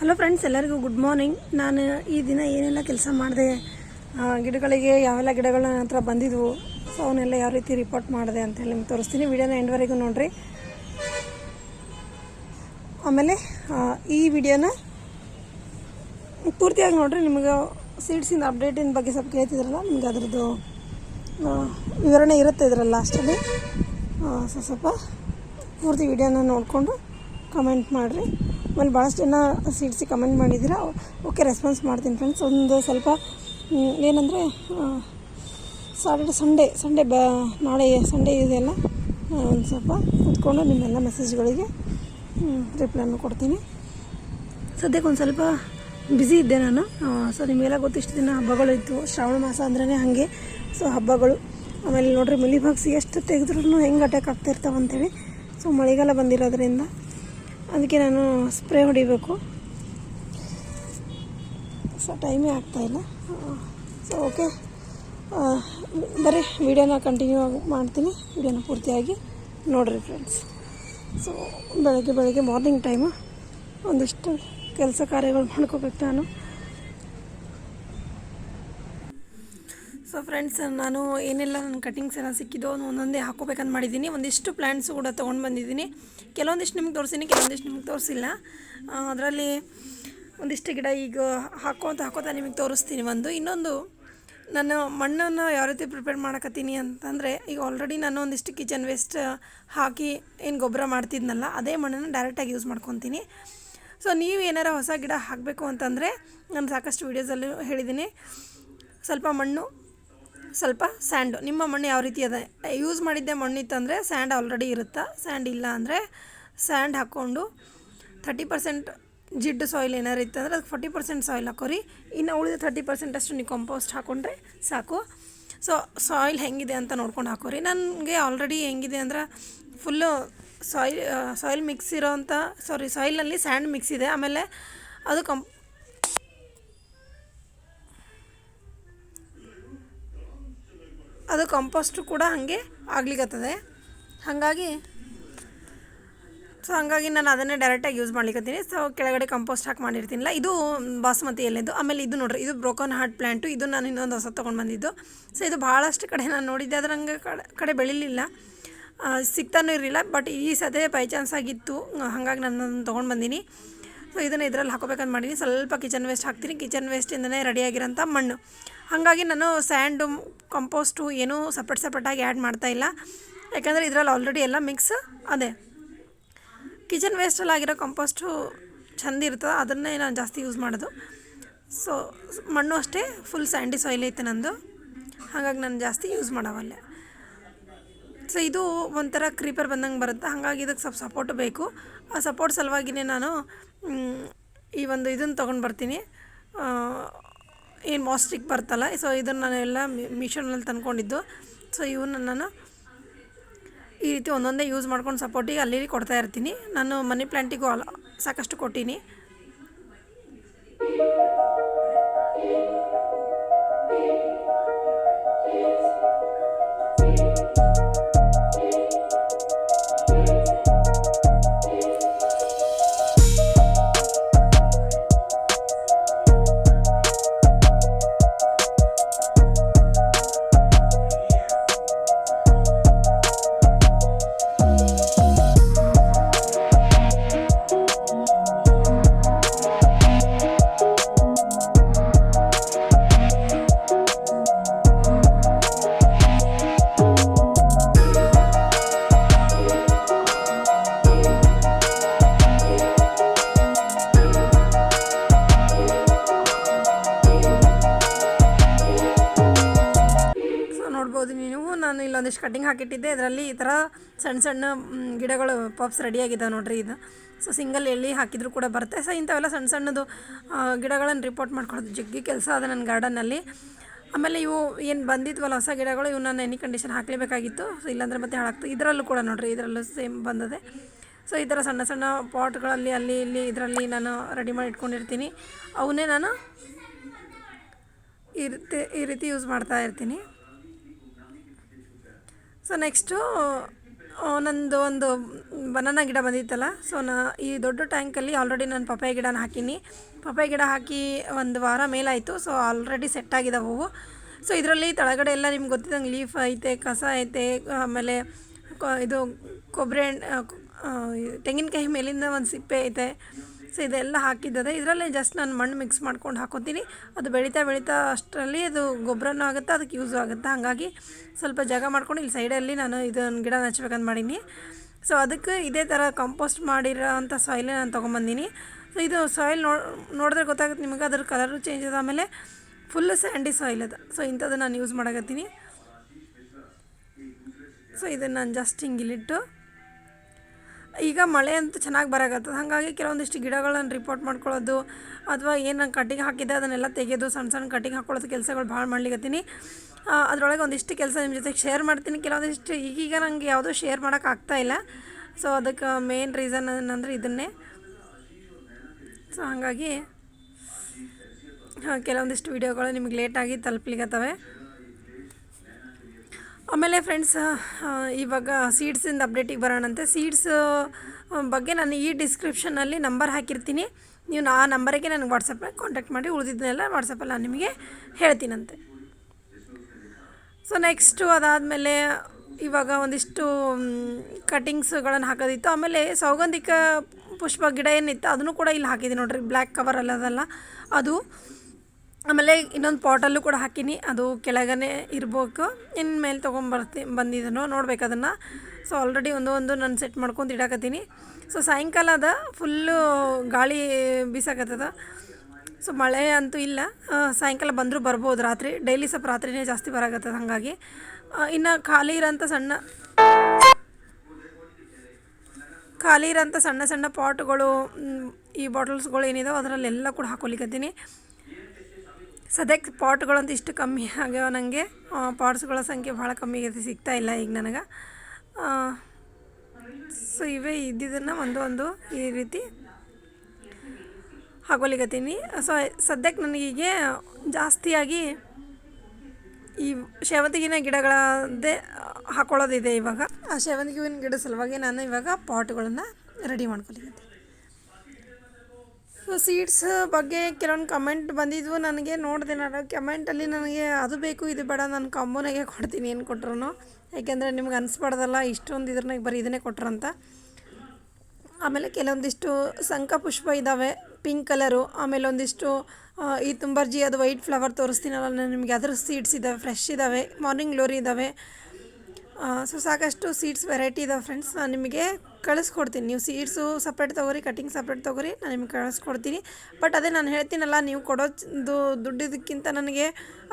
Hello friends ಎಲ್ಲರಿಗೂ good morning ನಾನು ಈ ದಿನ ಏನೆಲ್ಲ ಕೆಲಸ ಮಾಡಿದೆ ಗಿಡಗಳಿಗೆ ಯಾವೆಲ್ಲ ಗಿಡಗಳು ನನ್ನ ಹತ್ರ ಬಂದಿದ್ವು ಸೊ ಅವನ್ನೆಲ್ಲ ಯಾವ ರೀತಿ ರಿಪೋರ್ಟ್ ಮಾಡಿದೆ ಅಂತ ಹೇಳಿ ನಿಮ್ಗೆ ತೋರಿಸ್ತೀನಿ. ವಿಡಿಯೋನ ಎಂಡ್ವರೆಗೂ ನೋಡಿರಿ. ಆಮೇಲೆ ಈ ವಿಡಿಯೋನ ಪೂರ್ತಿಯಾಗಿ ನೋಡಿರಿ. ನಿಮಗೆ ಸೀಡ್ಸಿಂದ ಅಪ್ಡೇಟಿನ ಬಗ್ಗೆ ಸ್ವಲ್ಪ ಕೇಳ್ತಿದ್ರಲ್ಲ, ನಿಮ್ಗೆ ಅದ್ರದ್ದು ವಿವರಣೆ ಇರುತ್ತೆ ಇದರಲ್ಲಿ ಲಾಸ್ಟಲ್ಲಿ ಸ್ವಲ್ಪ ಪೂರ್ತಿ ವಿಡಿಯೋನ ನೋಡಿಕೊಂಡು ಕಮೆಂಟ್ ಮಾಡಿರಿ. ಆಮೇಲೆ ಭಾಳಷ್ಟು ಜನ ಸೀಟ್ಸಿ ಕಮೆಂಟ್ ಮಾಡಿದ್ರೆ ಓಕೆ ರೆಸ್ಪಾನ್ಸ್ ಮಾಡ್ತೀನಿ ಫ್ರೆಂಡ್ಸ್ ಒಂದು ಸ್ವಲ್ಪ ಏನಂದರೆ ಸಾಟರ್ಡೆ ಸಂಡೇ ಸಂಡೇ ಬ, ನಾಳೆ ಸಂಡೇ ಇದೆಯಲ್ಲ ಒಂದು ಸ್ವಲ್ಪ ಕೂತ್ಕೊಂಡು ನಿಮ್ಮೆಲ್ಲ ಮೆಸೇಜ್ಗಳಿಗೆ ರಿಪ್ಲೈನು ಕೊಡ್ತೀನಿ. ಸದ್ಯಕ್ಕೆ ಒಂದು ಸ್ವಲ್ಪ ಬ್ಯುಸಿ ಇದ್ದೆ ನಾನು. ಸೊ ನಿಮಗೆಲ್ಲ ಗೊತ್ತಿಷ್ಟು ದಿನ ಹಬ್ಬಗಳು ಇತ್ತು ಶ್ರಾವಣ ಮಾಸ ಅಂದ್ರೇ ಹಾಗೆ. ಸೊ ಹಬ್ಬಗಳು, ಆಮೇಲೆ ನೋಡ್ರಿ ಮಿಲಿಬಗ್ಸ್ ಎಷ್ಟು ತೆಗೆದ್ರೂ ಹೆಂಗೆ ಅಟ್ಯಾಕ್ ಆಗ್ತಾ ಇರ್ತಾವೆ ಅಂತೇಳಿ ಸೊ ಮಳೆಗಾಲ ಬಂದಿರೋದ್ರಿಂದ ಅದಕ್ಕೆ ನಾನು ಸ್ಪ್ರೇ ಹೊಡಿಬೇಕು. ಸೊ ಟೈಮೇ ಆಗ್ತಾಯಿಲ್ಲ ಸೊ ಓಕೆ. ಬರೀ ವಿಡಿಯೋನ ಕಂಟಿನ್ಯೂ ಮಾಡ್ತೀನಿ. ವಿಡಿಯೋನ ಪೂರ್ತಿಯಾಗಿ ನೋಡಿರಿ ಫ್ರೆಂಡ್ಸ್ ಸೊ ಬೆಳಗ್ಗೆ ಬೆಳಗ್ಗೆ ಮಾರ್ನಿಂಗ್ ಟೈಮು ಒಂದಿಷ್ಟು ಕೆಲಸ ಕಾರ್ಯಗಳು ಮಾಡ್ಕೋಬೇಕು ನಾನು. ಸೊ ಫ್ರೆಂಡ್ಸ್ ನಾನು ಏನೆಲ್ಲ ನನ್ನ ಕಟಿಂಗ್ಸ್ ಎಲ್ಲ ಸಿಕ್ಕಿದೋ ಅವ್ನು ಒಂದೊಂದೇ ಹಾಕೋಬೇಕಂತ ಮಾಡಿದ್ದೀನಿ. ಒಂದಿಷ್ಟು ಪ್ಲ್ಯಾಂಟ್ಸು ಕೂಡ ತೊಗೊಂಡು ಬಂದಿದ್ದೀನಿ. ಕೆಲವೊಂದಿಷ್ಟು ನಿಮ್ಗೆ ತೋರಿಸಿನಿ ಕೆಲವೊಂದಿಷ್ಟು ನಿಮ್ಗೆ ತೋರಿಸಿಲ್ಲ. ಅದರಲ್ಲಿ ಒಂದಿಷ್ಟು ಗಿಡ ಈಗ ಹಾಕೋತ ಹಾಕೋತಾ ನಿಮಗೆ ತೋರಿಸ್ತೀನಿ ಒಂದು. ಇನ್ನೊಂದು, ನಾನು ಮಣ್ಣನ್ನು ಯಾವ ರೀತಿ ಪ್ರಿಪೇರ್ ಮಾಡಕತ್ತೀನಿ ಅಂತಂದರೆ, ಈಗ ಆಲ್ರೆಡಿ ನಾನು ಒಂದಿಷ್ಟು ಕಿಚನ್ ವೇಸ್ಟ್ ಹಾಕಿ ಏನು ಗೊಬ್ಬರ ಮಾಡ್ತಿದ್ನಲ್ಲ, ಅದೇ ಮಣ್ಣನ್ನು ಡೈರೆಕ್ಟಾಗಿ ಯೂಸ್ ಮಾಡ್ಕೊತೀನಿ. ಸೊ ನೀವು ಏನಾರ ಹೊಸ ಗಿಡ ಹಾಕಬೇಕು ಅಂತಂದರೆ, ನಾನು ಸಾಕಷ್ಟು ವೀಡಿಯೋಸಲ್ಲೂ ಹೇಳಿದ್ದೀನಿ. ಸ್ವಲ್ಪ ಮಣ್ಣು ಸ್ವಲ್ಪ ಸ್ಯಾಂಡು, ನಿಮ್ಮ ಮಣ್ಣು ಯಾವ ರೀತಿ ಅದ? ಯೂಸ್ ಮಾಡಿದ್ದೆ ಮಣ್ಣಿತ್ತಂದರೆ ಸ್ಯಾಂಡ್ ಆಲ್ರೆಡಿ ಇರುತ್ತಾ? ಸ್ಯಾಂಡ್ ಇಲ್ಲ ಅಂದರೆ ಸ್ಯಾಂಡ್ ಹಾಕ್ಕೊಂಡು ಥರ್ಟಿ ಪರ್ಸೆಂಟ್ ಜಿಡ್ಡು ಸಾಯಿಲ್ ಏನಾರು ಇತ್ತಂದ್ರೆ ಅದಕ್ಕೆ ಫಾರ್ಟಿ ಪರ್ಸೆಂಟ್ ಸಾಯಿಲ್ ಹಾಕೋರಿ. ಇನ್ನು ಉಳಿದ ಥರ್ಟಿ ಪರ್ಸೆಂಟ್ ಅಷ್ಟು ನೀವು ಕಂಪೋಸ್ಟ್ ಹಾಕ್ಕೊಂಡ್ರೆ ಸಾಕು. ಸೊ ಸಾಯಿಲ್ ಹೆಂಗಿದೆ ಅಂತ ನೋಡ್ಕೊಂಡು ಹಾಕೋರಿ. ನನಗೆ ಆಲ್ರೆಡಿ ಹೆಂಗಿದೆ ಅಂದ್ರೆ ಫುಲ್ಲು ಸಾಯಿಲ್ ಸಾಯಿಲ್ ಮಿಕ್ಸ್ ಇರೋವಂಥ ಸಾರಿ ಸಾಯಿಲಲ್ಲಿ ಸ್ಯಾಂಡ್ ಮಿಕ್ಸ್ ಇದೆ. ಆಮೇಲೆ ಅದು ಕಂಪ್ ಅದು ಕಂಪೋಸ್ಟ್ ಕೂಡ ಹಾಗೆ ಆಗ್ಲಿಕ್ಕತ್ತದೆ ಹಾಗಾಗಿ ಸೊ ಹಾಗಾಗಿ ನಾನು ಅದನ್ನೇ ಡೈರೆಕ್ಟಾಗಿ ಯೂಸ್ ಮಾಡ್ಲಿಕ್ಕತ್ತೀನಿ ಸೊ ಕೆಳಗಡೆ ಕಂಪೋಸ್ಟ್ ಹಾಕಿ ಮಾಡಿರ್ತೀನಿಲ್ಲ. ಇದು ಬಾಸುಮತಿ ಎಲೆದು. ಆಮೇಲೆ ಇದು ನೋಡ್ರಿ, ಇದು ಬ್ರೋಕನ್ ಹಾರ್ಟ್ ಪ್ಲ್ಯಾಂಟು ಇದು ನಾನು ಇನ್ನೊಂದು ಹೊಸ ತೊಗೊಂಡು ಬಂದಿದ್ದು. ಸೊ ಇದು ಭಾಳಷ್ಟು ಕಡೆ ನಾನು ನೋಡಿದ್ದೆ. ಅದ್ರ ಹಂಗೆ ಕಡೆ ಕಡೆ ಬೆಳಿಲಿಲ್ಲ. ಸಿಗ್ತಾನೂ ಇರಲಿಲ್ಲ. ಬಟ್ ಈ ಸದೇ ಬೈ ಚಾನ್ಸ್ ಆಗಿತ್ತು. ಹಾಗಾಗಿ ನಾನು ತೊಗೊಂಡು ಬಂದೀನಿ. ಸೊ ಇದನ್ನು ಇದರಲ್ಲಿ ಹಾಕೋಬೇಕಂತ ಮಾಡೀನಿ. ಸ್ವಲ್ಪ ಕಿಚನ್ ವೇಸ್ಟ್ ಹಾಕ್ತೀನಿ. ಕಿಚನ್ ವೇಸ್ಟಿಂದನೇ ರೆಡಿಯಾಗಿರೋಂಥ ಮಣ್ಣು. ಹಾಗಾಗಿ ನಾನು ಸ್ಯಾಂಡು ಕಂಪೋಸ್ಟು ಏನೂ ಸಪ್ರೇಟ್ ಸಪ್ರೇಟಾಗಿ ಆ್ಯಡ್ ಮಾಡ್ತಾಯಿಲ್ಲ ಯಾಕಂದರೆ ಇದರಲ್ಲಿ ಆಲ್ರೆಡಿ ಎಲ್ಲ ಮಿಕ್ಸ್ ಅದೇ. ಕಿಚನ್ ವೇಸ್ಟಲ್ಲಿ ಆಗಿರೋ ಕಂಪೋಸ್ಟು ಚಂದ ಇರ್ತದೆ. ಅದನ್ನೇ ನಾನು ಜಾಸ್ತಿ ಯೂಸ್ ಮಾಡೋದು. ಸೊ ಮಣ್ಣು ಅಷ್ಟೇ ಫುಲ್ ಸ್ಯಾಂಡಿ ಸಾಯಿಲ್ ಐತೆ ನಂದು. ಹಾಗಾಗಿ ನಾನು ಜಾಸ್ತಿ ಯೂಸ್ ಮಾಡವಲ್ಲ. ಸೊ ಇದು ಒಂಥರ ಕ್ರೀಪರ್ ಬಂದಂಗೆ ಬರುತ್ತೆ. ಹಾಗಾಗಿ ಇದಕ್ಕೆ ಸ್ವಲ್ಪ ಸಪೋರ್ಟ್ ಬೇಕು. ಆ ಸಪೋರ್ಟ್ ಸಲುವಾಗಿಯೇ ನಾನು ಈ ಒಂದು ಇದನ್ನು ತೊಗೊಂಡು ಬರ್ತೀನಿ. ಏನು ಮಾಸ್ಟಿಕ್ ಬರ್ತಲ್ಲ, ಸೊ ಇದನ್ನು ನಾನು ಎಲ್ಲ ಮಿಷನಲ್ಲಿ ತಂದ್ಕೊಂಡಿದ್ದು. ಸೊ ಇವನ್ನ ನಾನು ಈ ರೀತಿ ಒಂದೊಂದೇ ಯೂಸ್ ಮಾಡ್ಕೊಂಡು ಸಪೋರ್ಟಿಗೆ ಅಲ್ಲಿ ಕೊಡ್ತಾ ಇರ್ತೀನಿ. ನಾನು ಮನಿ ಪ್ಲ್ಯಾಂಟಿಗೂ ಅಲ್ಲ, ಸಾಕಷ್ಟು ಕೊಟ್ಟೀನಿ. ನೋಡ್ಬೋದು ನೀವು. ನಾನು ಇಲ್ಲೊಂದಿಷ್ಟು ಕಟ್ಟಿಂಗ್ ಹಾಕಿಟ್ಟಿದ್ದೆ. ಇದರಲ್ಲಿ ಈ ಥರ ಸಣ್ಣ ಸಣ್ಣ ಗಿಡಗಳು ಪಾಪ್ಸ್ ರೆಡಿಯಾಗಿದ್ದಾವೆ ನೋಡ್ರಿ ಇದು ಸೊ ಸಿಂಗಲ್ ಎಲ್ಲಿ ಹಾಕಿದ್ರು ಕೂಡ ಬರುತ್ತೆ. ಸೊ ಇಂಥವೆಲ್ಲ ಸಣ್ಣ ಸಣ್ಣದು ಗಿಡಗಳನ್ನು ರಿಪೋರ್ಟ್ ಮಾಡ್ಕೊಳ್ಳೋದು ಜಗ್ಗಿ ಕೆಲಸ ಅದ ನನ್ನ ಗಾರ್ಡನ್ನಲ್ಲಿ ಆಮೇಲೆ ಇವು ಏನು ಬಂದಿದ್ವಲ್ಲ ಹೊಸ ಗಿಡಗಳು ಇವು ನಾನು ಎನಿ ಕಂಡೀಷನ್ ಹಾಕಲೇಬೇಕಾಗಿತ್ತು. ಸೊ ಇಲ್ಲಾಂದ್ರೆ ಮತ್ತೆ ಹಾಳಾಗ್ತದೆ ಇದರಲ್ಲೂ ಕೂಡ ನೋಡ್ರಿ, ಇದರಲ್ಲೂ ಸೇಮ್ ಬಂದದೆ. ಸೊ ಈ ಥರ ಸಣ್ಣ ಸಣ್ಣ ಪಾಟ್ಗಳಲ್ಲಿ ಅಲ್ಲಿ, ಇಲ್ಲಿ, ಇದರಲ್ಲಿ ನಾನು ರೆಡಿ ಮಾಡಿ ಇಟ್ಕೊಂಡಿರ್ತೀನಿ. ಅವನ್ನೇ ನಾನು ಈ ರೀತಿ ಈ ರೀತಿ ಯೂಸ್ ಮಾಡ್ತಾ ಇರ್ತೀನಿ. ಸೊ ನೆಕ್ಸ್ಟು ನಂದು ಒಂದು ಬನಾನ ಗಿಡ ಬಂದಿತ್ತಲ್ಲ. ಸೊ ನಾ ಈ ದೊಡ್ಡ ಟ್ಯಾಂಕಲ್ಲಿ ಆಲ್ರೆಡಿ ನಾನು ಪಪ್ಪಾಯ ಗಿಡನ ಹಾಕೀನಿ. ಪಪ್ಪಾಯ ಗಿಡ ಹಾಕಿ ಒಂದು ವಾರ ಮೇಲಾಯಿತು. ಸೊ ಆಲ್ರೆಡಿ ಸೆಟ್ ಆಗಿದೆ ಹೂವು. ಸೊ ಇದರಲ್ಲಿ ತಳಗಡೆ ಎಲ್ಲ ನಿಮ್ಗೆ ಗೊತ್ತಿದ್ದಂಗೆ ಲೀಫ್ ಐತೆ, ಕಸ ಐತೆ, ಆಮೇಲೆ ಇದು ಕೊಬ್ಬರಿ ತೆಂಗಿನಕಾಯಿ ಮೇಲಿಂದ ಒಂದು ಸಿಪ್ಪೆ ಐತೆ. ಸೊ ಇದೆಲ್ಲ ಹಾಕಿದ್ದದೆ ಇದರಲ್ಲಿ ಜಸ್ಟ್ ನಾನು ಮಣ್ಣು ಮಿಕ್ಸ್ ಮಾಡ್ಕೊಂಡು ಹಾಕೋತೀನಿ. ಅದು ಬೆಳೀತಾ ಬೆಳೀತಾ ಅಷ್ಟರಲ್ಲಿ ಅದು ಗೊಬ್ಬರನೂ ಆಗುತ್ತೆ, ಅದಕ್ಕೆ ಯೂಸು ಆಗುತ್ತೆ. ಹಾಗಾಗಿ ಸ್ವಲ್ಪ ಜಾಗ ಮಾಡ್ಕೊಂಡು ಇಲ್ಲಿ ಸೈಡಲ್ಲಿ ನಾನು ಇದನ್ನು ಗಿಡ ಹಚ್ಬೇಕಂತ ಮಾಡೀನಿ. ಸೊ ಅದಕ್ಕೆ ಇದೇ ಥರ ಕಂಪೋಸ್ಟ್ ಮಾಡಿರೋ ಅಂಥ ಸಾಯಿಲೇ ನಾನು ತೊಗೊಂಬಂದೀನಿ. ಸೊ ಇದು ಸಾಯಿಲ್ ನೋ, ನೋಡಿದ್ರೆ ಗೊತ್ತಾಗುತ್ತೆ ನಿಮಗೆ, ಅದ್ರ ಕಲರು ಚೇಂಜ್ ಅದ ಆಮೇಲೆ ಫುಲ್ಲು ಸ್ಯಾಂಡಿ ಸಾಯಿಲ್ ಅದ. ಸೊ ಇಂಥದ್ದು ನಾನು ಯೂಸ್ ಮಾಡಕತ್ತೀನಿ. ಸೊ ಇದನ್ನು ನಾನು ಜಸ್ಟ್ ಹಿಂಗೆ ಇಲ್ಲಿಟ್ಟು ಈಗ ಮಳೆ ಅಂತೂ ಚೆನ್ನಾಗಿ ಬರಾಕತ್ತದ ಹಾಗಾಗಿ ಕೆಲವೊಂದಿಷ್ಟು ಗಿಡಗಳನ್ನು ರಿಪೋರ್ಟ್ ಮಾಡ್ಕೊಳ್ಳೋದು ಅಥವಾ ಏನು ಕಟ್ಟಿಗೆ ಹಾಕಿದ್ದೆ ಅದನ್ನೆಲ್ಲ ತೆಗೆದು ಸಣ್ಣ ಸಣ್ಣ ಕಟ್ಟಿಗೆ ಹಾಕೊಳ್ಳೋದು ಕೆಲಸಗಳು ಭಾಳ ಮಾಡ್ಲಿಕತ್ತೀನಿ. ಅದರೊಳಗೆ ಒಂದಿಷ್ಟು ಕೆಲಸ ನಿಮ್ಮ ಜೊತೆಗೆ ಶೇರ್ ಮಾಡ್ತೀನಿ. ಕೆಲವೊಂದಿಷ್ಟು ಈಗೀಗ ನನಗೆ ಯಾವುದೂ ಶೇರ್ ಮಾಡೋಕೆ ಆಗ್ತಾ ಇಲ್ಲ. ಸೊ ಅದಕ್ಕೆ ಮೇನ್ ರೀಸನ್ ಏನಂದರೆ ಇದನ್ನೇ. ಸೊ ಹಾಗಾಗಿ ಕೆಲವೊಂದಿಷ್ಟು ವೀಡಿಯೋಗಳು ನಿಮಗೆ ಲೇಟಾಗಿ ತಲುಪ್ಲಿಕ್ಕತ್ತವೆ ಆಮೇಲೆ ಫ್ರೆಂಡ್ಸ್ ಇವಾಗ ಸೀಡ್ಸಿಂದ ಅಪ್ಡೇಟಿಗೆ ಬರೋಣಂತೆ. ಸೀಡ್ಸ್ ಬಗ್ಗೆ ನಾನು ಈ ಡಿಸ್ಕ್ರಿಪ್ಷನಲ್ಲಿ ನಂಬರ್ ಹಾಕಿರ್ತೀನಿ. ನೀವು ಆ ನಂಬರಿಗೆ ನನಗೆ ವಾಟ್ಸಪ್ಪಲ್ಲಿ ಕಾಂಟ್ಯಾಕ್ಟ್ ಮಾಡಿ, ಉಳಿದಿದ್ದನ್ನೆಲ್ಲ ವಾಟ್ಸಪ್ಪಲ್ಲಿ ನಾನು ನಿಮಗೆ ಹೇಳ್ತೀನಂತೆ. ಸೊ ನೆಕ್ಸ್ಟು ಅದಾದಮೇಲೆ ಇವಾಗ ಒಂದಿಷ್ಟು ಕಟಿಂಗ್ಸ್ಗಳನ್ನು ಹಾಕೋದಿತ್ತು. ಆಮೇಲೆ ಸೌಗಂಧಿಕ ಪುಷ್ಪ ಗಿಡ ಏನಿತ್ತು, ಅದನ್ನು ಕೂಡ ಇಲ್ಲಿ ಹಾಕಿದ್ದೀನಿ ನೋಡಿರಿ. ಬ್ಲ್ಯಾಕ್ ಕವರ್ ಅಲ್ಲದಲ್ಲ ಅದು ಆಮೇಲೆ ಇನ್ನೊಂದು ಪಾಟಲ್ಲೂ ಕೂಡ ಹಾಕೀನಿ. ಅದು ಕೆಳಗನೆ ಇರಬೇಕು. ಇನ್ನು ಮೇಲೆ ತೊಗೊಂಬರ್ತಿ ಬಂದಿದ್ದನು ನೋಡ್ಬೇಕು ಅದನ್ನು. ಸೊ ಆಲ್ರೆಡಿ ಒಂದು ಒಂದು ನಾನು ಸೆಟ್ ಮಾಡ್ಕೊಂಡು ಇಡಾಕತ್ತೀನಿ. ಸೊ ಸಾಯಂಕಾಲ ಅದ. ಫುಲ್ಲು ಗಾಳಿ ಬೀಸಾಕತ್ತದ. ಸೊ ಮಳೆ ಅಂತೂ ಇಲ್ಲ. ಸಾಯಂಕಾಲ ಬಂದರೂ ಬರ್ಬೋದು ರಾತ್ರಿ. ಡೈಲಿ ಸ್ವಲ್ಪ ರಾತ್ರಿನೇ ಜಾಸ್ತಿ ಬರಾಕತ್ತದ ಹಾಗಾಗಿ. ಇನ್ನು ಖಾಲಿ ಇರೋಂಥ ಸಣ್ಣ ಖಾಲಿ ಇರೋಂಥ ಸಣ್ಣ ಸಣ್ಣ ಪಾಟ್ಗಳು ಈ ಬಾಟಲ್ಸ್ಗಳು ಏನಿದಾವೆ, ಅದರಲ್ಲೆಲ್ಲ ಕೂಡ ಹಾಕೊಲಿಕತ್ತೀನಿ. ಸದ್ಯಕ್ಕೆ ಪಾಟ್ಗಳಂತೂ ಇಷ್ಟು ಕಮ್ಮಿ ಆಗ್ಯಾವ ನನಗೆ. ಪಾಟ್ಸ್ಗಳ ಸಂಖ್ಯೆ ಭಾಳ ಕಮ್ಮಿ ಆಗಿದೆ ಸಿಗ್ತಾ ಇಲ್ಲ ಈಗ ನನಗೆ. ಸೊ ಇವೇ ಇದ್ದಿದ್ದನ್ನು ಒಂದು ಒಂದು ಈ ರೀತಿ ಹಾಕೊಲಿಕತ್ತೀನಿ. ಸೊ ಸದ್ಯಕ್ಕೆ ನನಗೀಗೆ ಜಾಸ್ತಿಯಾಗಿ ಈ ಸೇವಂತಿಗಿನ ಗಿಡಗಳದ್ದೇ ಹಾಕೊಳ್ಳೋದಿದೆ ಇವಾಗ. ಆ ಸೇವಂತಿಗೆ ಹೂವಿನ ಗಿಡ ಸಲುವಾಗಿ ನಾನು ಇವಾಗ ಪಾಟ್ಗಳನ್ನು ರೆಡಿ ಮಾಡ್ಕೊಲಿಕತ್ತೀನಿ. ಸೊ ಸೀಡ್ಸ್ ಬಗ್ಗೆ ಕೆಲವೊಂದು ಕಮೆಂಟ್ ಬಂದಿದ್ವು, ನನಗೆ ನೋಡಿದೆ ನಾನು. ಕಮೆಂಟಲ್ಲಿ ನನಗೆ, ಅದು ಬೇಕು, ಇದು ಬೇಡ, ನಾನು ಕಾಂಬೋನಾಗೆ ಕೊಡ್ತೀನಿ, ಏನು ಕೊಟ್ರು ಯಾಕೆಂದರೆ ನಿಮ್ಗೆ ಅನಿಸ್ಬಾರ್ದಲ್ಲ, ಇಷ್ಟೊಂದು ಇದ್ರನಾಗ ಬರೀ ಇದನ್ನೇ ಕೊಟ್ರಂತ. ಆಮೇಲೆ ಕೆಲವೊಂದಿಷ್ಟು ಸಂಕ ಪುಷ್ಪ ಇದ್ದಾವೆ ಪಿಂಕ್ ಕಲರು ಆಮೇಲೆ ಒಂದಿಷ್ಟು ಈ ತುಂಬರ್ಜಿ, ಅದು ವೈಟ್ ಫ್ಲವರ್ ತೋರಿಸ್ತೀನಲ್ಲ ನಾನು ನಿಮಗೆ ಅದ್ರ ಸೀಡ್ಸ್ ಇದ್ದಾವೆ ಫ್ರೆಶ್ ಇದ್ದಾವೆ ಮಾರ್ನಿಂಗ್ ಗ್ಲೋರಿ ಇದ್ದಾವೆ ಸೊ ಸಾಕಷ್ಟು ಸೀಡ್ಸ್ ವೆರೈಟಿ ಇದಾವೆ ಫ್ರೆಂಡ್ಸ್ ನಾನು ನಿಮಗೆ ಕಳಿಸ್ಕೊಡ್ತೀನಿ. ನೀವು ಸೀಡ್ಸು ಸಪ್ರೇಟ್ ತೊಗೋರಿ ಕಟಿಂಗ್ ಸಪ್ರೇಟ್ ತೊಗೋರಿ, ನಾನು ನಿಮ್ಗೆ ಕಳಿಸ್ಕೊಡ್ತೀನಿ. ಬಟ್ ಅದೇ ನಾನು ಹೇಳ್ತೀನಲ್ಲ, ನೀವು ಕೊಡೋದು ದುಡ್ಡಿದ್ದಕ್ಕಿಂತ ನನಗೆ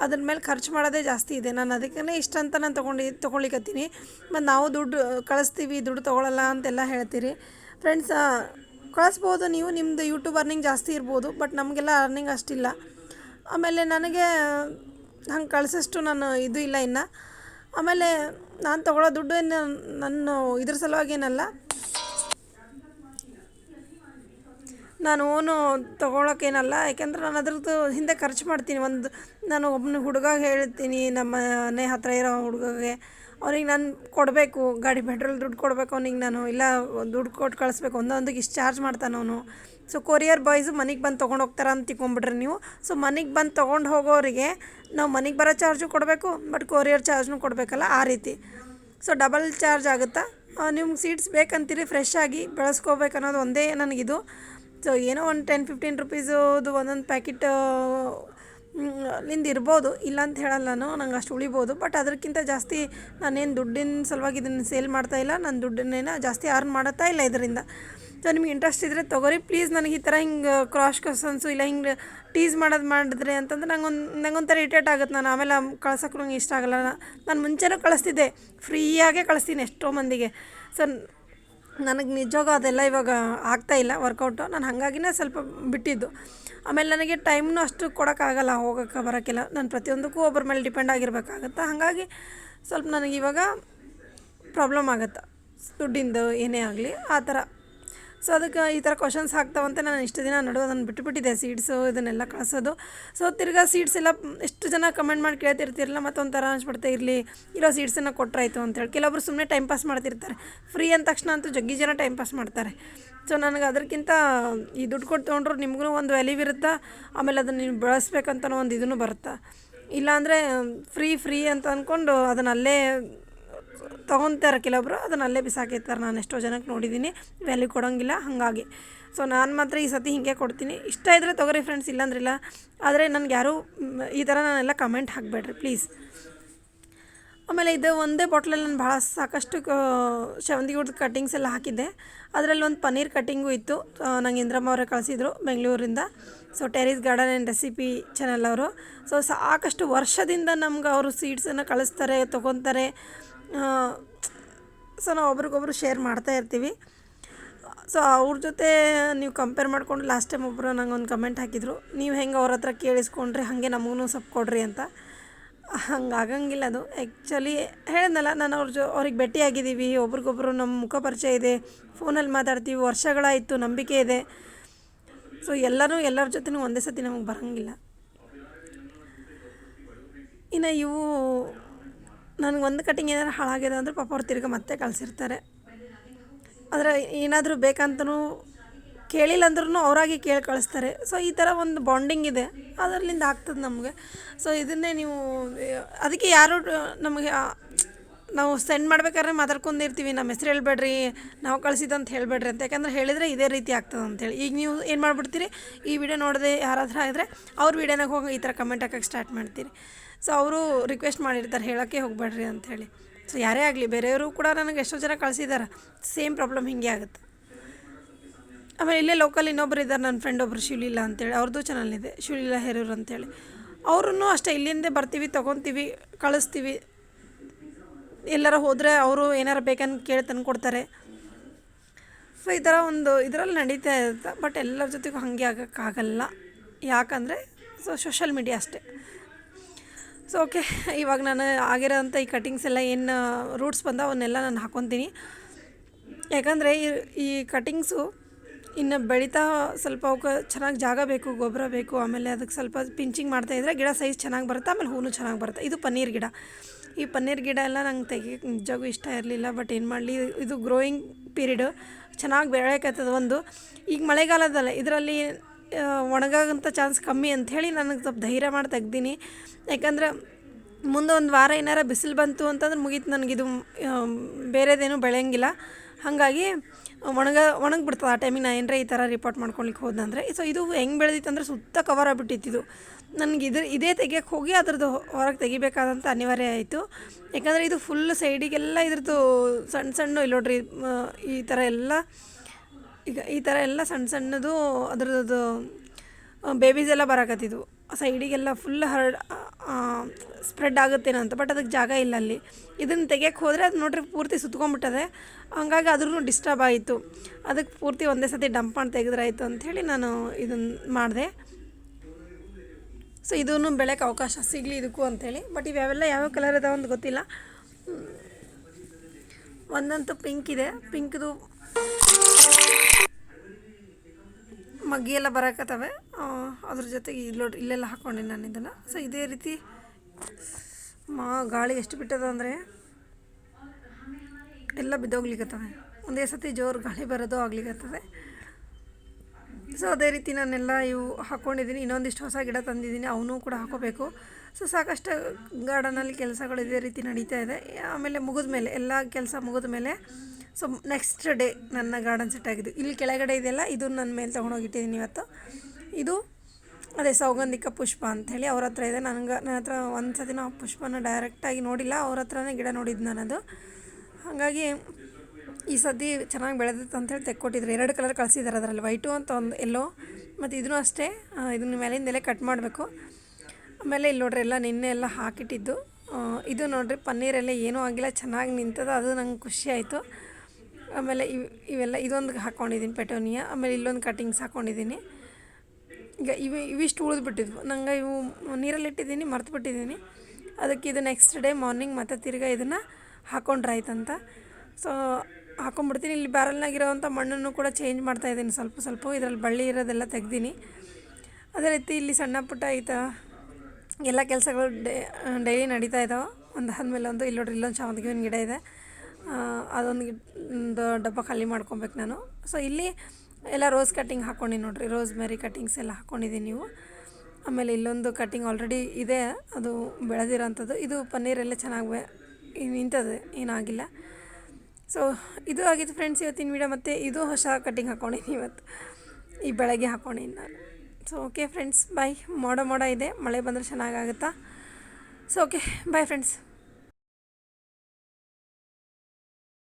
ಅದ್ರ ಮೇಲೆ ಖರ್ಚು ಮಾಡೋದೇ ಜಾಸ್ತಿ ಇದೆ. ನಾನು ಅದಕ್ಕೇ ಇಷ್ಟ ಅಂತ ನಾನು ತೊಗೊಂಡು ತೊಗೊಳಿಕತ್ತೀನಿ ಮತ್ತು ನಾವು ದುಡ್ಡು, ಕಳಿಸ್ತೀವಿ, ದುಡ್ಡು ತೊಗೊಳಲ್ಲ ಅಂತೆಲ್ಲ ಹೇಳ್ತೀರಿ. ಫ್ರೆಂಡ್ಸ್ ಕಳಿಸ್ಬೋದು ನೀವು ನಿಮ್ಮದು ಯೂಟ್ಯೂಬ್ ಅರ್ನಿಂಗ್ ಜಾಸ್ತಿ ಇರ್ಬೋದು ಬಟ್ ನಮಗೆಲ್ಲ ಅರ್ನಿಂಗ್ ಅಷ್ಟಿಲ್ಲ. ಆಮೇಲೆ ನನಗೆ ಹಂಗೆ ಕಳಿಸೋಷ್ಟು ನಾನು ಇದು ಇಲ್ಲ ಇನ್ನು. ಆಮೇಲೆ ನಾನು ತಗೊಳ್ಳೋ ದುಡ್ಡು ಏನು ನನ್ನ ಇದ್ರ ಸಲುವಾಗಿ ಏನಲ್ಲ. ನಾನು ಓನು ತೊಗೊಳಕ್ಕೇನಲ್ಲ ಯಾಕೆಂದ್ರೆ ನಾನು ಅದ್ರದ್ದು ಹಿಂದೆ ಖರ್ಚು ಮಾಡ್ತೀನಿ. ಒಂದು ನಾನು ಒಬ್ಬನ ಹುಡುಗ ಹೇಳ್ತೀನಿ, ನಮ್ಮ ಮನೆ ಹತ್ತಿರ ಇರೋ ಹುಡುಗಗೆ. ಅವ್ನಿಗೆ ನಾನು ಕೊಡಬೇಕು, ಗಾಡಿ ಪೆಟ್ರೋಲ್ ದುಡ್ಡು ಕೊಡಬೇಕು, ಅವ್ನಿಗೆ ನಾನು ಇಲ್ಲ, ದುಡ್ಡು ಕೊಟ್ಟು ಕಳಿಸ್ಬೇಕು, ಒಂದೊಂದಕ್ಕೆ ಇಷ್ಟು ಚಾರ್ಜ್ ಮಾಡ್ತಾನೆ ಅವನು. ಸೊ ಕೊರಿಯರ್ ಬಾಯ್ಸು ಮನೆಗೆ ಬಂದು ತೊಗೊಂಡು ಹೋಗ್ತಾರ ಅಂತ ತಿಳ್ಕೊಂಬಿಟ್ರಿ ನೀವು. ಸೊ ಮನೆಗೆ ಬಂದು ತೊಗೊಂಡು ಹೋಗೋರಿಗೆ ನಾವು ಮನೆಗೆ ಬರೋ ಚಾರ್ಜು ಕೊಡಬೇಕು ಬಟ್ ಕೊರಿಯರ್ ಚಾರ್ಜ್ನು ಕೊಡಬೇಕಲ್ಲ ಆ ರೀತಿ. ಸೊ ಡಬಲ್ ಚಾರ್ಜ್ ಆಗುತ್ತಾ? ನಿಮ್ಗೆ ಸೀಟ್ಸ್ ಬೇಕಂತೀರಿ ಫ್ರೆಶ್ ಆಗಿ ಬೆಳೆಸ್ಕೋಬೇಕು ಅನ್ನೋದು ಒಂದೇ ನನಗಿದು. ಸೊ ಏನೋ ಒಂದು ಟೆನ್ ಫಿಫ್ಟೀನ್ ರುಪೀಸದು ಒಂದೊಂದು ಪ್ಯಾಕೆಟ್ ಲಿಂದ ಇರ್ಬೋದು. ಇಲ್ಲ ಅಂತ ಹೇಳಲ್ಲ ನಾನು ನಂಗೆ ಅಷ್ಟು ಉಳಿಬೋದು. ಬಟ್ ಅದಕ್ಕಿಂತ ಜಾಸ್ತಿ ನಾನೇನು ದುಡ್ಡಿನ ಸಲುವಾಗಿ ಇದನ್ನು ಸೇಲ್ ಮಾಡ್ತಾ ಇಲ್ಲ. ನಾನು ದುಡ್ಡನ್ನೇನ ಜಾಸ್ತಿ ಅರ್ನ್ ಮಾಡುತ್ತಾ ಇಲ್ಲ ಇದರಿಂದ. ಸೊ ನಿಮ್ಗೆ ಇಂಟ್ರೆಸ್ಟ್ ಇದ್ದರೆ ತೊಗೊರಿ. ಪ್ಲೀಸ್ ನನಗೆ ಈ ಥರ ಹಿಂಗೆ ಕ್ರಾಶ್ ಕ್ವಶನ್ಸು ಇಲ್ಲ ಹಿಂಗೆ ಟೀಸ್ ಮಾಡೋದು ಮಾಡಿದ್ರೆ ಅಂತಂದ್ರೆ ನಂಗೊಂದು ನಂಗೊಂಥರ ಇರಿಟೇಟ್ ಆಗುತ್ತೆ. ನಾನು ಆಮೇಲೆ ಕಳ್ಸೋಕ್ಕೂ ನಂಗೆ ಇಷ್ಟ ಆಗಲ್ಲ. ನಾನು ಮುಂಚೆನೂ ಕಳಿಸ್ತಿದ್ದೆ. ಫ್ರೀಯಾಗೇ ಕಳಿಸ್ತೀನಿ ಎಷ್ಟೋ ಮಂದಿಗೆ. ಸೊ ನನಗೆ ನಿಜವಾಗೂ ಅದೆಲ್ಲ ಇವಾಗ ಆಗ್ತಾ ಇಲ್ಲ ವರ್ಕೌಟು ನಾನು ಹಾಗಾಗಿನೇ ಸ್ವಲ್ಪ ಬಿಟ್ಟಿದ್ದು. ಆಮೇಲೆ ನನಗೆ ಟೈಮ್ನು ಅಷ್ಟು ಕೊಡೋಕ್ಕಾಗಲ್ಲ ಹೋಗೋಕ್ಕೆ, ಬರೋಕ್ಕೆಲ್ಲ. ನಾನು ಪ್ರತಿಯೊಂದಕ್ಕೂ ಒಬ್ಬರ ಮೇಲೆ ಡಿಪೆಂಡ್ ಆಗಿರ್ಬೇಕಾಗತ್ತೆ? ಹಾಗಾಗಿ ಸ್ವಲ್ಪ ನನಗೆ ಇವಾಗ ಪ್ರಾಬ್ಲಮ್ ಆಗುತ್ತೆ? ದುಡ್ಡಿಂದು ಏನೇ ಆಗಲಿ, ಆ ಥರ. ಸೊ ಅದಕ್ಕೆ ಈ ಥರ ಕ್ವಶನ್ಸ್ ಹಾಕ್ತಾವಂತ. ನಾನು ಇಷ್ಟು ದಿನ ನಡುವುದನ್ನು ಬಿಟ್ಟುಬಿಟ್ಟಿದೆ ಸೀಡ್ಸು ಇದನ್ನೆಲ್ಲ ಕಳಿಸೋದು. ಸೊ ತಿರ್ಗಾ ಸೀಡ್ಸ್ ಎಲ್ಲ ಎಷ್ಟು ಜನ ಕಮೆಂಟ್ ಮಾಡಿ ಕೇಳ್ತಿರ್ತಿರಲ್ಲ ಮತ್ತೊಂಥರ ಅನ್ಸ್ಬಿಡ್ತಾ ಇರಲಿ. ಇರೋ ಸೀಡ್ಸನ್ನು ಕೊಟ್ಟರಾಯ್ತು ಅಂತೇಳಿ. ಕೆಲವೊಬ್ರು ಸುಮ್ಮನೆ ಟೈಮ್ ಪಾಸ್ ಮಾಡ್ತಿರ್ತಾರೆ. ಫ್ರೀ ಅಂದ ತಕ್ಷಣ ಅಂತೂ ಜಗ್ಗಿ ಜನ ಟೈಮ್ ಪಾಸ್ ಮಾಡ್ತಾರೆ. ಸೊ ನನಗೆ ಅದಕ್ಕಿಂತ ಈ ದುಡ್ಡು ಕೊಟ್ಟು ತೊಗೊಂಡ್ರು ನಿಮಗೂ ಒಂದು ವ್ಯಾಲ್ಯೂ ಇರುತ್ತಾ? ಆಮೇಲೆ ಅದನ್ನು ನೀವು ಬೆಳೆಸ್ಬೇಕಂತ ಒಂದು ಇದನ್ನು ಬರುತ್ತೆ? ಇಲ್ಲಾಂದರೆ ಫ್ರೀ ಫ್ರೀ ಅಂತ ಅಂದ್ಕೊಂಡು ಅದನ್ನ ಅಲ್ಲೇ ತೊಗೊತಾರೆ ಕೆಲವೊಬ್ರು ಅದನ್ನ ಅಲ್ಲೇ ಬಿಸಾಕಿರ್ತಾರೆ. ನಾನು ಎಷ್ಟೋ ಜನಕ್ಕೆ ನೋಡಿದ್ದೀನಿ ವ್ಯಾಲ್ಯೂ ಕೊಡೋಂಗಿಲ್ಲ, ಹಾಗಾಗಿ. ಸೊ ನಾನು ಮಾತ್ರ ಈ ಸತಿ ಹೀಗೆ ಕೊಡ್ತೀನಿ. ಇಷ್ಟ ಇದ್ದರೆ ತೊಗೊರಿ ಫ್ರೆಂಡ್ಸ್ ಇಲ್ಲಾಂದ್ರಿಲ್ಲ, ಆದರೆ ನನಗೆ ಯಾರೂ, ಈ ಥರ ನಾನೆಲ್ಲ ಕಮೆಂಟ್ ಹಾಕಬೇಡ್ರಿ ಪ್ಲೀಸ್ ಆಮೇಲೆ ಇದು ಒಂದೇ ಬಾಟ್ಲಲ್ಲಿ ನಾನು ಭಾಳ ಸಾಕಷ್ಟು ಶಾವಂತಿಗೆ ಹುಡ್ದು ಕಟ್ಟಿಂಗ್ಸ್ ಎಲ್ಲ ಹಾಕಿದ್ದೆ. ಅದರಲ್ಲಿ ಒಂದು ಪನ್ನೀರ್ ಕಟ್ಟಿಂಗು ಇತ್ತು. ನಂಗೆ ಇಂದ್ರಮ್ಮ ಅವರೇ ಕಳಿಸಿದ್ರು ಬೆಂಗಳೂರಿಂದ. So terrace garden and recipe channel ಅವರು. ಸೊ ಸಾಕಷ್ಟು ವರ್ಷದಿಂದ ನಮ್ಗೆ ಅವರು ಸೀಡ್ಸನ್ನು ಕಳಿಸ್ತಾರೆ, ತೊಗೊತಾರೆ. ಸೊ ನಾವು ಒಬ್ರಿಗೊಬ್ರು ಶೇರ್ ಮಾಡ್ತಾ ಇರ್ತೀವಿ. ಸೊ ಅವ್ರ ಜೊತೆ ನೀವು ಕಂಪೇರ್ ಮಾಡಿಕೊಂಡು ಲಾಸ್ಟ್ ಟೈಮ್ ಒಬ್ಬರು ನಂಗೆ ಒಂದು ಕಮೆಂಟ್ ಹಾಕಿದರು. ನೀವು ಹೆಂಗೆ ಅವ್ರ ಹತ್ರ ಕೇಳಿಸ್ಕೊಂಡ್ರಿ, ಹಾಗೆ ನಮಗೂ ಸಪ್ ಕೊಡ್ರಿ ಅಂತ. ಹಂಗೆ ಆಗಂಗಿಲ್ಲ ಅದು. ಆ್ಯಕ್ಚುಲಿ ಹೇಳಿದ್ನಲ್ಲ, ನಾನು ಅವ್ರ ಜೊ, ಅವ್ರಿಗೆ ಭೇಟಿಯಾಗಿದ್ದೀವಿ, ಒಬ್ರಿಗೊಬ್ರು ನಮ್ಮ ಮುಖ ಪರಿಚಯ ಇದೆ, ಫೋನಲ್ಲಿ ಮಾತಾಡ್ತೀವಿ, ವರ್ಷಗಳಾಯಿತು, ನಂಬಿಕೆ ಇದೆ. ಸೊ ಎಲ್ಲರೂ ಎಲ್ಲರ ಜೊತೆನೂ ಒಂದೇ ಸತಿ ನಮಗೆ ಬರೋಂಗಿಲ್ಲ. ಇನ್ನು ಇವು ನನಗೆ ಒಂದು ಕಟಿಂಗ್ ಏನಾದ್ರು ಹಾಳಾಗಿದೆ ಅಂದ್ರೆ ಪಾಪ ಅವ್ರು ತಿರ್ಗಿ ಮತ್ತೆ ಕಳಿಸಿರ್ತಾರೆ. ಆದರೆ ಏನಾದರೂ ಬೇಕಂತನೂ ಕೇಳಿಲ್ಲ ಅಂದ್ರೂ ಅವರಾಗಿ ಕೇಳಿ ಕಳಿಸ್ತಾರೆ. ಸೊ ಈ ಥರ ಒಂದು ಬಾಂಡಿಂಗ್ ಇದೆ. ಅದರಲ್ಲಿಂದ ಆಗ್ತದೆ ನಮಗೆ. ಸೊ ಇದನ್ನೇ ನೀವು, ಅದಕ್ಕೆ ಯಾರು, ನಮಗೆ ನಾವು ಸೆಂಡ್ ಮಾಡ್ಬೇಕಾದ್ರೆ ಮಾತಾಡ್ಕೊಂಡಿರ್ತೀವಿ, ನಮ್ಮ ಹೆಸ್ರು ಹೇಳ್ಬೇಡ್ರಿ, ನಾವು ಕಳಿಸಿದಂತ ಹೇಳ್ಬೇಡ್ರಿ ಅಂತ. ಯಾಕಂದ್ರೆ ಹೇಳಿದರೆ ಇದೇ ರೀತಿ ಆಗ್ತದೆ ಅಂತೇಳಿ ಈಗ ನೀವು ಏನು ಮಾಡ್ಬಿಡ್ತೀರಿ, ಈ ವಿಡಿಯೋ ನೋಡದೆ ಯಾರಾದ್ರೂ ಆಗಿದ್ರೆ ಅವ್ರ ವಿಡಿಯೋನಾಗ ಹೋಗಿ ಈ ಥರ ಕಮೆಂಟ್ ಹಾಕಕ್ಕೆ ಸ್ಟಾರ್ಟ್ ಮಾಡ್ತೀರಿ. ಸೊ ಅವರು ರಿಕ್ವೆಸ್ಟ್ ಮಾಡಿರ್ತಾರೆ, ಹೇಳೋಕ್ಕೆ ಹೋಗಬೇಡ್ರಿ ಅಂಥೇಳಿ ಸೊ ಯಾರೇ ಆಗಲಿ, ಬೇರೆಯವರು ಕೂಡ ನನಗೆ ಎಷ್ಟೋ ಜನ ಕಳಿಸಿದ್ದಾರೆ ಸೇಮ್ ಪ್ರಾಬ್ಲಮ್ ಹಿಂಗೆ ಆಗುತ್ತೆ. ಆಮೇಲೆ ಇಲ್ಲೇ ಲೋಕಲ್ ಇನ್ನೊಬ್ರು ಇದ್ದಾರೆ ನನ್ನ ಫ್ರೆಂಡ್ ಒಬ್ರು ಶಿವಲೀಲಾ ಅಂತೇಳಿ ಅವ್ರದ್ದು ಚಾನಲ್ ಇದೆ ಶಿವಲೀಲಾ ಹೇರೂರು ಅಂತೇಳಿ ಅವ್ರೂ ಅಷ್ಟೇ, ಇಲ್ಲಿಂದೇ ಬರ್ತೀವಿ, ತೊಗೊತೀವಿ, ಕಳಿಸ್ತೀವಿ. ಎಲ್ಲರ ಹೋದರೆ ಅವರು ಏನಾರು ಬೇಕಂತ ಕೇಳಿ ತಂದು ಕೊಡ್ತಾರೆ. ಸೊ ಈ ಥರ ಒಂದು ಇದರಲ್ಲಿ ನಡೀತಾ ಇರುತ್ತೆ. ಬಟ್ ಎಲ್ಲರ ಜೊತೆಗೂ ಹಾಗೆ ಆಗೋಕ್ಕಾಗಲ್ಲ ಯಾಕಂದರೆ ಸೊ ಸೋಷಲ್ ಮೀಡಿಯಾ ಅಷ್ಟೇ. ಸೊ ಓಕೆ ಇವಾಗ ನಾನು ಆಗಿರೋಂಥ ಈ ಕಟಿಂಗ್ಸ್ ಎಲ್ಲ ಏನು ರೂಟ್ಸ್ ಬಂದ ಅವನ್ನೆಲ್ಲ ನಾನು ಹಾಕ್ಕೊತೀನಿ ಯಾಕಂದರೆ ಈ ಈ ಕಟಿಂಗ್ಸು ಇನ್ನು ಬೆಳೀತಾ ಸ್ವಲ್ಪ ಅವಕ್ಕೆ ಚೆನ್ನಾಗಿ ಜಾಗ ಬೇಕು ಗೊಬ್ಬರ ಬೇಕು, ಆಮೇಲೆ ಅದಕ್ಕೆ ಸ್ವಲ್ಪ ಪಿಂಚಿಂಗ್ ಮಾಡ್ತಾ ಇದ್ದರೆ ಗಿಡ ಸೈಜ್ ಚೆನ್ನಾಗಿ ಬರುತ್ತೆ, ಆಮೇಲೆ ಹೂವು ಚೆನ್ನಾಗಿ ಬರುತ್ತೆ. ಇದು ಪನ್ನೀರ್ ಗಿಡ. ಈ ಪನ್ನೀರ್ ಗಿಡ ಎಲ್ಲ ನಂಗೆ ತೆಗಿ, ನಿಜವಾಗೂ ಇಷ್ಟ ಇರಲಿಲ್ಲ ಬಟ್ ಏನು ಮಾಡಲಿ, ಇದು ಗ್ರೋಯಿಂಗ್ ಪೀರಿಯಡು ಚೆನ್ನಾಗಿ ಬೆಳೆಯಕತ್ತದ ಒಂದು. ಈಗ ಮಳೆಗಾಲದಲ್ಲ, ಇದರಲ್ಲಿ ಒಣಗಾಗಂಥ ಚಾನ್ಸ್ ಕಮ್ಮಿ ಅಂಥೇಳಿ ನನಗೆ ಸ್ವಲ್ಪ ಧೈರ್ಯ ಮಾಡಿ ತೆಗ್ದೀನಿ. ಯಾಕಂದ್ರೆ ಮುಂದೆ ಒಂದು ವಾರ ಏನಾರ ಬಿಸಿಲು ಬಂತು ಅಂತಂದ್ರೆ ಮುಗೀತು ನನಗಿದು ಬೇರೆದೇನು ಬೆಳೆಯಂಗಿಲ್ಲ. ಹಾಗಾಗಿ ಒಣಗ ಒಣಗಿಬಿಡ್ತದೆ ಆ ಟೈಮಿಗೆ ನಾ. ಏನರ ಈ ಥರ ರಿಪೋರ್ಟ್ ಮಾಡ್ಕೊಳ್ಲಿಕ್ಕೆ ಹೋದಂದರೆ ಸೊ ಇದು ಹೆಂಗೆ ಬೆಳೆದಿತ್ತು ಅಂದ್ರೆ ಸುತ್ತ ಕವರ್ ಆಗಿಬಿಟ್ಟಿತ್ತು ನನಗೆ ಇದ್ರ, ಇದೇ ತೆಗಿಯಕ್ಕೆ ಹೋಗಿ ಅದ್ರದ್ದು ಹೊರಗೆ ತೆಗಿಬೇಕಾದಂಥ ಅನಿವಾರ್ಯ ಆಯಿತು. ಯಾಕಂದರೆ ಇದು ಫುಲ್ ಸೈಡಿಗೆಲ್ಲ ಇದ್ರದ್ದು ಸಣ್ಣ ಸಣ್ಣ ಇಲ್ಲಿ ನೋಡ್ರಿ ಈ ಥರ ಎಲ್ಲ, ಈಗ ಈ ಥರ ಎಲ್ಲ ಸಣ್ಣ ಸಣ್ಣದು ಅದ್ರದ್ದು ಬೇಬೀಸ್ ಎಲ್ಲ ಬರಾಕತ್ತಿದ್ವು. ಸೈಡಿಗೆಲ್ಲ ಫುಲ್ ಹರಡ್ ಸ್ಪ್ರೆಡ್ ಆಗುತ್ತೇನೋ ಅಂತ ಬಟ್ ಅದಕ್ಕೆ ಜಾಗ ಇಲ್ಲ ಅಲ್ಲಿ. ಇದನ್ನು ತೆಗಿಯಕ್ಕೆ ಹೋದರೆ ಅದು ನೋಡ್ರಿ ಪೂರ್ತಿ ಸುತ್ಕೊಂಡ್ಬಿಟ್ಟದೆ. ಹಂಗಾಗಿ ಅದ್ರೂ ಡಿಸ್ಟರ್ಬ್ ಆಯಿತು. ಅದಕ್ಕೆ ಪೂರ್ತಿ ಒಂದೇ ಸತಿ ಡಂಪ್ ಮಾಡಿ ತೆಗೆದ್ರಾಯಿತು ಅಂಥೇಳಿ ನಾನು ಇದನ್ನು ಮಾಡಿದೆ. ಸೊ ಇದನ್ನು ಬೆಳೆಯೋಕೆ ಅವಕಾಶ ಸಿಗಲಿ ಇದಕ್ಕೂ ಅಂಥೇಳಿ ಬಟ್ ಇವೆಲ್ಲ ಯಾವ್ಯಾವ ಕಲರ್ ಇದಾವೆ ಅಂತ ಗೊತ್ತಿಲ್ಲ. ಒಂದಂತೂ ಪಿಂಕ್ ಇದೆ. ಪಿಂಕ್ದು ಮಗ್ಗಿ ಎಲ್ಲ ಬರಕತ್ತವೆ ಅದ್ರ ಜೊತೆಗೆ ಇಲ್ಲಿ ಇಲ್ಲೆಲ್ಲ ಹಾಕ್ಕೊಂಡೆ ನಾನು ಇದನ್ನು. ಸೊ ಇದೇ ರೀತಿ ಮಾ, ಗಾಳಿ ಎಷ್ಟು ಬಿಟ್ಟದ ಅಂದರೆ ಎಲ್ಲ ಬಿದ್ದೋಗ್ಲಿಕ್ಕತ್ತವೆ ಒಂದೇ ಸತಿ ಜೋರು ಗಾಳಿ ಬರೋದು ಆಗ್ಲಿಕ್ಕತ್ತದೆ ಸೊ ಅದೇ ರೀತಿ ನಾನೆಲ್ಲ ಇವು ಹಾಕ್ಕೊಂಡಿದ್ದೀನಿ ಇನ್ನೊಂದಿಷ್ಟು ಹೊಸ ಗಿಡ ತಂದಿದ್ದೀನಿ. ಅವನ್ನೂ ಕೂಡ ಹಾಕೋಬೇಕು. ಸೊ ಸಾಕಷ್ಟು ಗಾರ್ಡನಲ್ಲಿ ಕೆಲಸಗಳು ಇದೇ ರೀತಿ ನಡೀತಾ ಇದೆ. ಆಮೇಲೆ ಮುಗಿದ ಮೇಲೆ ಎಲ್ಲ ಕೆಲಸ ಮುಗಿದ ಮೇಲೆ ಸೊ ನೆಕ್ಸ್ಟ್ ಡೇ ನನ್ನ ಗಾರ್ಡನ್ ಸೆಟ್ ಆಗಿದ್ದು ಇಲ್ಲಿ ಕೆಳಗಡೆ ಇದೆಯಲ್ಲ, ಇದು ನನ್ನ ಮೇಲೆ ತೊಗೊಂಡೋಗಿಟ್ಟಿದ್ದೀನಿ ಇವತ್ತು. ಇದು ಅದೇ ಸೌಗಂಧಿಕ ಪುಷ್ಪ ಅಂಥೇಳಿ ಅವ್ರ ಹತ್ರ ಇದೆ. ನನಗೆ, ನನ್ನ ಹತ್ರ ಒಂದು ಸತಿ ನಾವು ಪುಷ್ಪನ ಡೈರೆಕ್ಟಾಗಿ ನೋಡಿಲ್ಲ, ಅವ್ರ ಹತ್ರನೇ ಗಿಡ ನೋಡಿದ್ದು ನಾನದು. ಹಾಗಾಗಿ ಈ ಸತಿ ಚೆನ್ನಾಗಿ ಬೆಳೆದಿತ್ತು ಅಂತೇಳಿ ತೆಕ್ಕೊಟ್ಟಿದ್ರು. ಎರಡು ಕಲರ್ ಕಳಿಸಿದ್ದಾರೆ ಅದರಲ್ಲಿ ವೈಟು ಅಂತ ಒಂದು ಎಲ್ಲೋ ಮತ್ತು ಇದನ್ನು ಅಷ್ಟೇ. ಇದನ್ನ ಮೇಲಿಂದಲೇ ಕಟ್ ಮಾಡಬೇಕು. ಆಮೇಲೆ ಇಲ್ಲಿ ನೋಡ್ರಿ, ಎಲ್ಲ ನಿನ್ನೆ ಎಲ್ಲ ಹಾಕಿಟ್ಟಿದ್ದು. ಇದು ನೋಡ್ರಿ ಪನ್ನೀರೆಲ್ಲ ಏನೂ ಆಗಿಲ್ಲ, ಚೆನ್ನಾಗಿ ನಿಂತದ, ಅದು ನಂಗೆ ಖುಷಿ ಆಯಿತು. ಆಮೇಲೆ ಇವು, ಇವೆಲ್ಲ ಇದೊಂದು ಹಾಕ್ಕೊಂಡಿದ್ದೀನಿ ಪೆಟೋನಿಯಾ, ಆಮೇಲೆ ಇಲ್ಲೊಂದು ಕಟಿಂಗ್ಸ್ ಹಾಕ್ಕೊಂಡಿದ್ದೀನಿ ಈಗ ಇವು, ಇವಿಷ್ಟು ಉಳಿದ್ಬಿಟ್ಟಿದ್ವು. ನಂಗೆ ಇವು ನೀರಲ್ಲಿ ಇಟ್ಟಿದ್ದೀನಿ ಮರ್ತು ಬಿಟ್ಟಿದ್ದೀನಿ ಅದಕ್ಕೆ ಇದು ನೆಕ್ಸ್ಟ್ ಡೇ ಮಾರ್ನಿಂಗ್ ಮತ್ತೆ ತಿರ್ಗಾ ಇದನ್ನು ಹಾಕ್ಕೊಂಡ್ರಾಯ್ತಂತ ಸೊ ಹಾಕೊಂಡ್ಬಿಡ್ತೀನಿ ಇಲ್ಲಿ ಬ್ಯಾರಲ್ನಾಗಿರೋವಂಥ ಮಣ್ಣನ್ನು ಕೂಡ ಚೇಂಜ್ ಮಾಡ್ತಾ ಇದ್ದೀನಿ ಸ್ವಲ್ಪ ಸ್ವಲ್ಪ. ಇದರಲ್ಲಿ ಬಳ್ಳಿ ಇರೋದೆಲ್ಲ ತೆಗ್ದೀನಿ. ಅದೇ ರೀತಿ ಇಲ್ಲಿ ಸಣ್ಣ ಪುಟ್ಟ ಆಯ್ತ ಎಲ್ಲ ಕೆಲಸಗಳು ಡೈಲಿ ನಡೀತಾ ಇದ್ದಾವೆ ಒಂದು ಆದಮೇಲೆ ಒಂದು ಇಲ್ಲಿ ನೋಡ್ರಿ ಇಲ್ಲೊಂದು ಶಾವಂತಿಗೆ ಹೂವಿನ ಗಿಡ ಇದೆ. ಅದೊಂದು ಒಂದು ಡಬ್ಬ ಖಾಲಿ ಮಾಡ್ಕೊಬೇಕು ನಾನು. ಸೊ ಇಲ್ಲಿ ಎಲ್ಲ ರೋಸ್ ಕಟ್ಟಿಂಗ್ ಹಾಕ್ಕೊಂಡಿನಿ ನೋಡಿರಿ. ರೋಸ್ ಮೇರಿ ಕಟ್ಟಿಂಗ್ಸ್ ಎಲ್ಲ ಹಾಕ್ಕೊಂಡಿದ್ದೀನಿ ನೀವು. ಆಮೇಲೆ ಇಲ್ಲೊಂದು ಕಟ್ಟಿಂಗ್ ಆಲ್ರೆಡಿ ಇದೆ. ಅದು ಬೆಳೆದಿರೋಂಥದ್ದು. ಇದು ಪನ್ನೀರೆಲ್ಲ ಚೆನ್ನಾಗಿ ನಿಂತದೆ. ಏನಾಗಿಲ್ಲ. ಸೊ ಇದು ಆಗಿತ್ತು ಫ್ರೆಂಡ್ಸ್ ಇವತ್ತಿನ ವಿಡಿಯೋ ಮತ್ತು ಇದು ಹೊಸ ಕಟ್ಟಿಂಗ್ ಹಾಕ್ಕೊಂಡಿನಿ ಇವತ್ತು. ಈ ಬೆಳಗ್ಗೆ ಹಾಕ್ಕೊಂಡಿನಿ ನಾನು. ಸೊ ಓಕೆ ಫ್ರೆಂಡ್ಸ್ ಬಾಯ್ ಮೋಡ ಮೋಡ ಇದೆ. ಮಳೆ ಬಂದರೆ ಚೆನ್ನಾಗಾಗುತ್ತಾ ಸೊ ಓಕೆ ಬಾಯ್ ಫ್ರೆಂಡ್ಸ್